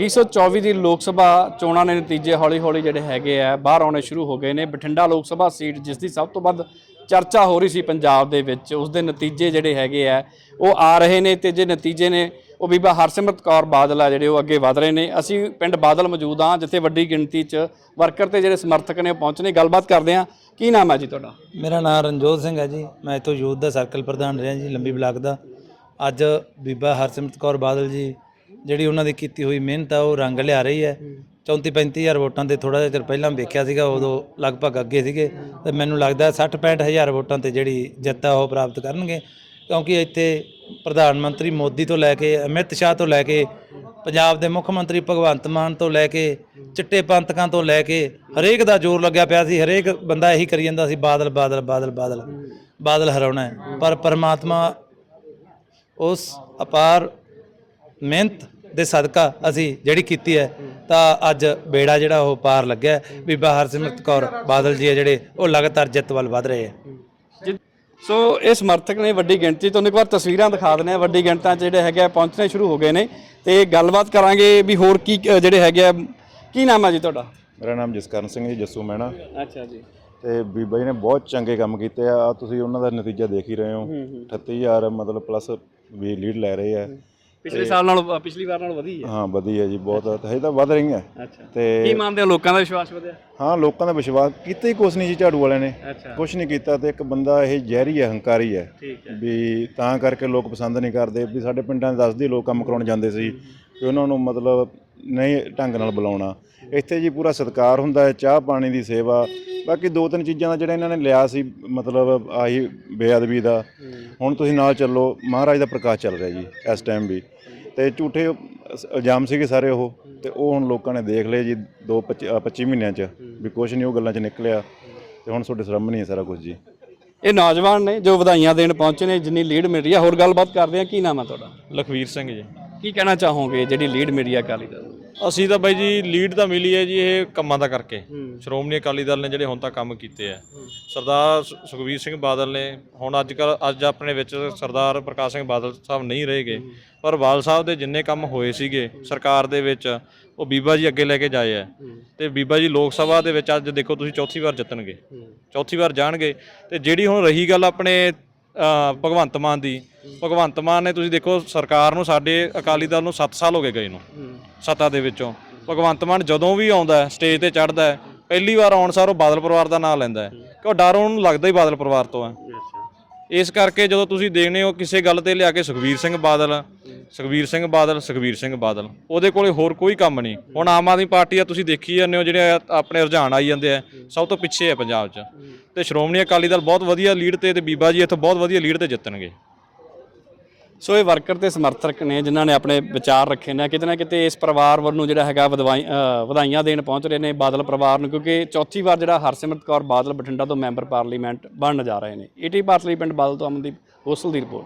2024 ਦੀ ਲੋਕ ਸਭਾ ਚੋਣਾਂ ਦੇ ਨਤੀਜੇ ਹੌਲੀ-ਹੌਲੀ ਜਿਹੜੇ ਹੈਗੇ ਆ, ਬਾਹਰ ਆਉਣੇ ਸ਼ੁਰੂ ਹੋ ਗਏ ਨੇ। ਬਠਿੰਡਾ ਲੋਕ ਸਭਾ ਸੀਟ ਜਿਸ ਦੀ ਸਭ ਤੋਂ ਵੱਧ ਚਰਚਾ ਹੋ ਰਹੀ ਸੀ ਪੰਜਾਬ ਦੇ ਵਿੱਚ, ਉਸ ਦੇ ਨਤੀਜੇ ਜਿਹੜੇ ਹੈਗੇ ਆ, ਉਹ ਆ ਰਹੇ ਨੇ ਤੇ ਜੇ ਨਤੀਜੇ ਨੇ, ਉਹ ਬੀਬਾ ਹਰਸਿਮਰਤ ਕੌਰ ਬਾਦਲ ਆ ਜਿਹੜੇ, ਉਹ ਅੱਗੇ ਵਧ ਰਹੇ ਨੇ। ਅਸੀਂ ਪਿੰਡ ਬਾਦਲ ਮੌਜੂਦ ਹਾਂ, ਜਿੱਥੇ ਵੱਡੀ ਗਿਣਤੀ 'ਚ ਵਰਕਰ ਤੇ ਜਿਹੜੇ ਸਮਰਥਕ ਨੇ, ਉਹ ਪਹੁੰਚਨੇ ਗੱਲਬਾਤ ਕਰਦੇ ਹਾਂ। ਕੀ ਨਾਮ ਹੈ ਜੀ ਤੁਹਾਡਾ? ਮੇਰਾ ਨਾਮ ਰਣਜੋਤ ਸਿੰਘ ਹੈ ਜੀ। ਮੈਂ ਇੱਥੋਂ ਯੂਥ ਦਾ ਸਰਕਲ ਪ੍ਰਧਾਨ ਰਿਹਾ ਜੀ, ਲੰਬੀ ਬਲਾਕ ਦਾ। ਅੱਜ ਬੀਬਾ ਹਰਸਿਮਰਤ ਕੌਰ ਬਾਦਲ ਜੀ ਜਿਹੜੀ ਉਹਨਾਂ ਦੀ ਕੀਤੀ ਹੋਈ ਮਿਹਨਤ ਆ ਉਹ ਰੰਗ ਲਿਆ ਰਹੀ ਹੈ। 34 35000 ਵੋਟਾਂ ਤੇ ਥੋੜਾ ਜਿਹਾ ਚਿਰ ਪਹਿਲਾਂ ਵੇਖਿਆ ਸੀਗਾ ਉਦੋਂ ਲਗਭਗ ਅੱਗੇ ਸੀਗੇ। ਤੇ ਮੈਨੂੰ ਲੱਗਦਾ 60 65000 ਵੋਟਾਂ ਤੇ ਜਿਹੜੀ ਜਿੱਤ ਆ ਉਹ ਪ੍ਰਾਪਤ ਕਰਨਗੇ। ਕਿਉਂਕਿ ਇੱਥੇ ਪ੍ਰਧਾਨ ਮੰਤਰੀ ਮੋਦੀ ਤੋਂ ਲੈ ਕੇ ਅਮਿਤ ਸ਼ਾਹ ਤੋਂ ਲੈ ਕੇ ਪੰਜਾਬ ਦੇ ਮੁੱਖ ਮੰਤਰੀ ਭਗਵੰਤ ਮਾਨ ਤੋਂ ਲੈ ਕੇ ਚਿੱਟੇ ਪੰਤਕਾਂ ਤੋਂ ਲੈ ਕੇ ਹਰੇਕ ਦਾ ਜ਼ੋਰ ਲੱਗਿਆ ਪਿਆ ਸੀ। ਹਰੇਕ ਬੰਦਾ ਇਹੀ ਕਰੀ ਜਾਂਦਾ ਸੀ ਬਾਦਲ ਬਾਦਲ ਬਾਦਲ ਬਾਦਲ। ਬਾਦਲ ਹਰਾਉਣਾ ਪਰ ਪਰਮਾਤਮਾ ਉਸ ਅਪਾਰ ਮਿਹਨਤ ਦੇ ਸਦਕਾ ਅਸੀਂ ਜਿਹੜੀ ਕੀਤੀ ਹੈ ਤਾਂ ਅੱਜ ਬੇੜਾ ਜਿਹੜਾ ਉਹ ਪਾਰ ਲੱਗਿਆ। ਬੀਬਾ ਹਰਸਿਮਰਤ ਕੌਰ ਬਾਦਲ ਜੀ ਹੈ ਜਿਹੜੇ ਉਹ ਲਗਾਤਾਰ ਜਿੱਤ ਵੱਲ ਵਧ ਰਹੇ ਹੈ। ਜੀ- ਸੋ ਇਹ ਸਮਰਥਕ ਨੇ ਵੱਡੀ ਗਿਣਤੀ ਤੁਹਾਨੂੰ ਇੱਕ ਵਾਰ ਤਸਵੀਰਾਂ ਦਿਖਾ ਦਿੰਦੇ ਆ ਵੱਡੀ ਗਿਣਤਾਂ 'ਚ ਜਿਹੜੇ ਹੈਗੇ ਆ ਪਹੁੰਚਣੇ ਸ਼ੁਰੂ ਹੋ ਗਏ ਨੇ। ਤੇ ਗੱਲਬਾਤ ਕਰਾਂਗੇ ਵੀ ਹੋਰ ਕੀ ਜਿਹੜੇ ਹੈਗੇ ਆ। ਕੀ ਨਾਮ ਹੈ ਜੀ ਤੁਹਾਡਾ? ਮੇਰਾ ਨਾਮ ਜਸਕਰਨ ਸਿੰਘ ਜੀ ਜੱਸੂ ਮੈਣਾ ਅੱਛਾ ਜੀ। ਤੇ ਬੀਬਾ ਜੀ ਨੇ ਬਹੁਤ ਚੰਗੇ ਕੰਮ ਕੀਤੇ ਆ। ਆਹ ਤੁਸੀਂ ਉਹਨਾਂ ਦਾ ਨਤੀਜਾ ਦੇਖ ਹੀ ਰਹੇ ਹੋ। 38000 ਮਤਲਬ ਪਲੱਸ ਵੀ ਲੀਡ ਲੈ ਰਹੇ ਆ। ਪਿਛਲੇ ਸਾਲ ਨਾਲੋਂ ਪਿਛਲੀ ਵਾਰ ਨਾਲੋਂ ਵਧੀ ਹੈ। ਹਾਂ ਵਧੀਆ ਜੀ ਬਹੁਤ। ਹਜੇ ਤਾਂ ਵਧ ਰਹੀਆਂ। ਅੱਛਾ। ਤੇ ਕੀ ਮੰਨਦੇ ਹੋ ਲੋਕਾਂ ਦਾ ਵਿਸ਼ਵਾਸ ਵਧਿਆ? ਹਾਂ ਲੋਕਾਂ ਦਾ ਵਿਸ਼ਵਾਸ ਕੀਤਾ ਹੀ ਕੁਛ ਨਹੀਂ ਜੀ ਝਾੜੂ ਵਾਲਿਆਂ ਨੇ। ਅੱਛਾ। ਕੁਛ ਨਹੀਂ ਕੀਤਾ ਤੇ ਇੱਕ ਬੰਦਾ ਇਹ ਜ਼ਹਿਰੀ ਹੈ ਹੰਕਾਰੀ ਹੈ। ਠੀਕ ਹੈ। ਵੀ ਤਾਂ ਕਰਕੇ ਲੋਕ ਪਸੰਦ ਨਹੀਂ ਕਰਦੇ ਵੀ ਸਾਡੇ ਪਿੰਡਾਂ ਦੇ ਦੱਸਦੇ ਲੋਕ ਕੰਮ ਕਰਾਉਣ ਜਾਂਦੇ ਸੀ ਵੀ ਉਹਨਾਂ ਨੂੰ ਮਤਲਬ ਨਹੀਂ ਢੰਗ ਨਾਲ ਬੁਲਾਉਣਾ। ਇੱਥੇ ਜੀ ਪੂਰਾ ਸਤਿਕਾਰ ਹੁੰਦਾ ਹੈ ਚਾਹ ਪਾਣੀ ਦੀ ਸੇਵਾ ਬਾਕੀ ਦੋ ਤਿੰਨ ਚੀਜ਼ਾਂ ਦਾ ਜਿਹੜਾ ਇਹਨਾਂ ਨੇ ਲਿਆ ਸੀ ਮਤਲਬ ਆਹੀ ਬੇਅਦਬੀ ਦਾ। ਹੁਣ ਤੁਸੀਂ ਨਾਲ ਚੱਲੋ ਮਹਾਰਾਜ ਦਾ ਪ੍ਰਕਾਸ਼ ਚੱਲ ਰਿਹਾ ਜੀ ਇਸ ਟਾਈਮ ਵੀ। ਤੇ ਝੂਠੇ ਇਲਜ਼ਾਮ ਸੀਗੇ ਸਾਰੇ ਉਹ ਤੇ ਉਹ ਹੁਣ ਲੋਕਾਂ ਨੇ ਦੇਖ ਲਏ ਜੀ 2 25 ਮਹੀਨਿਆਂ ਚ ਵੀ ਕੁਛ ਨਹੀਂ ਉਹ ਗੱਲਾਂ ਚ ਨਿਕਲਿਆ। ਤੇ ਹੁਣ ਤੁਹਾਡੇ ਸਾਹਮਣੇ ਹੀ ਹੈ ਸਾਰਾ ਕੁਝ ਜੀ। ਇਹ ਨੌਜਵਾਨ ਨੇ ਜੋ ਵਧਾਈਆਂ ਦੇਣ ਪਹੁੰਚੇ ਨੇ ਜਿੰਨੀ ਲੀਡ ਮਿਲ ਰਹੀ ਹੈ ਹੋਰ ਗੱਲਬਾਤ ਕਰਦੇ ਆ ਕੀ ਨਾਮ ਹੈ ਤੁਹਾਡਾ? ਲਖਵੀਰ ਸਿੰਘ ਜੀ। ਕੀ ਕਹਿਣਾ ਚਾਹੋਗੇ ਜਿਹੜੀ ਲੀਡ ਮਿਲੀ ਹੈ ਅਕਾਲੀ ਦਲ ਨੂੰ? ਅਸੀਂ ਤਾਂ ਬਾਈ ਜੀ ਲੀਡ ਤਾਂ ਮਿਲੀ ਹੈ ਜੀ ਇਹ ਕੰਮਾਂ ਦਾ ਕਰਕੇ। ਸ਼੍ਰੋਮਣੀ ਅਕਾਲੀ ਦਲ ਨੇ ਜਿਹੜੇ ਹੁਣ ਤੱਕ ਕੰਮ ਕੀਤੇ ਆ। ਸਰਦਾਰ ਸੁ- ਸੁਖਬੀਰ ਸਿੰਘ ਬਾਦਲ ਨੇ ਹੁਣ ਅੱਜ ਕੱਲ ਅੱਜ ਆਪਣੇ ਵਿੱਚ ਸਰਦਾਰ ਪ੍ਰਕਾਸ਼ ਸਿੰਘ ਬਾਦਲ ਸਾਹਿਬ ਨਹੀਂ ਰਹੇਗੇ। ਪਰ ਬਾਦਲ ਸਾਹਿਬ ਦੇ ਜਿੰਨੇ ਕੰਮ ਹੋਏ ਸੀਗੇ ਸਰਕਾਰ ਦੇ ਵਿੱਚ ਉਹ ਬੀਬਾ ਜੀ ਅੱਗੇ ਲੈ ਕੇ ਜਾਏ ਆ। ਤੇ ਬੀਬਾ ਜੀ ਲੋਕ ਸਭਾ ਦੇ ਵਿੱਚ ਅੱਜ ਦੇਖੋ ਤੁਸੀਂ ਚੌਥੀ ਵਾਰ ਜਿੱਤਣਗੇ। ਚੌਥੀ ਵਾਰ ਜਾਣਗੇ। ਤੇ ਜਿਹੜੀ ਹੁਣ ਰਹੀ ਗੱਲ ਆਪਣੇ ਅ, ਭਗਵੰਤ ਮਾਨ ਦੀ। ਭਗਵੰਤ ਮਾਨ ਨੇ ਤੁਸੀਂ ਦੇਖੋ ਸਰਕਾਰ ਨੂੰ ਸਾਡੇ ਅਕਾਲੀ ਦਲ ਨੂੰ 7 ਸਾਲ ਹੋ ਗਏ ਗਏ ਨੂੰ। ਸੱਤਾ ਦੇ ਵਿੱਚੋਂ। ਭਗਵੰਤ ਮਾਨ ਜਦੋਂ ਵੀ ਆਉਂਦਾ ਹੈ ਸਟੇਜ ਤੇ ਚੜਦਾ ਹੈ ਪਹਿਲੀ ਵਾਰ ਆਉਣ ਸਾਰ ਉਹ ਬਾਦਲ ਪਰਿਵਾਰ ਦਾ ਨਾਮ ਲੈਂਦਾ ਹੈ। ਕਿਉਂ ਡਰ ਉਹਨੂੰ ਲੱਗਦਾ ਹੀ ਬਾਦਲ ਪਰਿਵਾਰ ਤੋਂ ਹੈ। ਇਸ ਕਰਕੇ ਜਦੋਂ ਤੁਸੀਂ ਦੇਖਦੇ ਹੋ ਕਿਸੇ ਗੱਲ ਤੇ ਲਿਆ ਕੇ ਸੁਖਵੀਰ ਸਿੰਘ ਬਾਦਲ ਸੁਖਬੀਰ ਸਿੰਘ ਬਾਦਲ, ਸੁਖਬੀਰ ਸਿੰਘ ਬਾਦਲ। ਉਹਦੇ ਕੋਲੇ ਹੋਰ ਕੋਈ ਕੰਮ ਨਹੀਂ। ਹੁਣ ਆਮ ਆਦਮੀ ਪਾਰਟੀ ਆ, ਤੁਸੀਂ ਦੇਖੀ ਜਾਂਦੇ ਹੋ ਜਿਹੜੇ ਆਪਣੇ ਰੁਝਾਨ ਆਈ ਜਾਂਦੇ ਆ, ਸਭ ਤੋਂ ਪਿੱਛੇ ਹੈ ਪੰਜਾਬ 'ਚ। ਤੇ ਸ਼੍ਰੋਮਣੀ ਅਕਾਲੀ ਦਲ ਬਹੁਤ ਵਧੀਆ ਲੀਡ ਤੇ ਤੇ ਬੀਬਾ ਜੀ ਇੱਥੋਂ ਬਹੁਤ ਵਧੀਆ ਲੀਡ ਤੇ ਜਿੱਤਣਗੇ। ਸੋ ਇਹ ਵਰਕਰ ਤੇ ਸਮਰਥਕ ਨੇ, ਜਿਨ੍ਹਾਂ ਨੇ ਆਪਣੇ ਵਿਚਾਰ ਰੱਖੇ ਨੇ, ਕਿਤੇ ਨਾ ਕਿਤੇ ਇਸ ਪਰਿਵਾਰ ਵੱਲੋਂ ਜਿਹੜਾ ਹੈਗਾ ਵਧਵਾਈ- ਵਧਾਈਆਂ ਦੇਣ ਪਹੁੰਚ ਰਹੇ ਨੇ ਬਾਦਲ ਪਰਿਵਾਰ ਨੂੰ, ਕਿਉਂਕਿ ਚੌਥੀ ਵਾਰ ਜਿਹੜਾ ਹਰਸਿਮਰਤ ਕੌਰ ਬਾਦਲ ਬਠਿੰਡਾ ਤੋਂ ਮੈਂਬਰ ਪਾਰਲੀਮੈਂਟ ਬਣਨ ਜਾ ਰਹੇ ਨੇ। ਈਟੀ ਭਾਰਤ ਲਈ ਪਿੰਡ ਬਾਦਲ ਤੋਂ ਅਮਨਦੀਪ ਹੋਸਲ ਦੀ ਰਿਪੋਰਟ।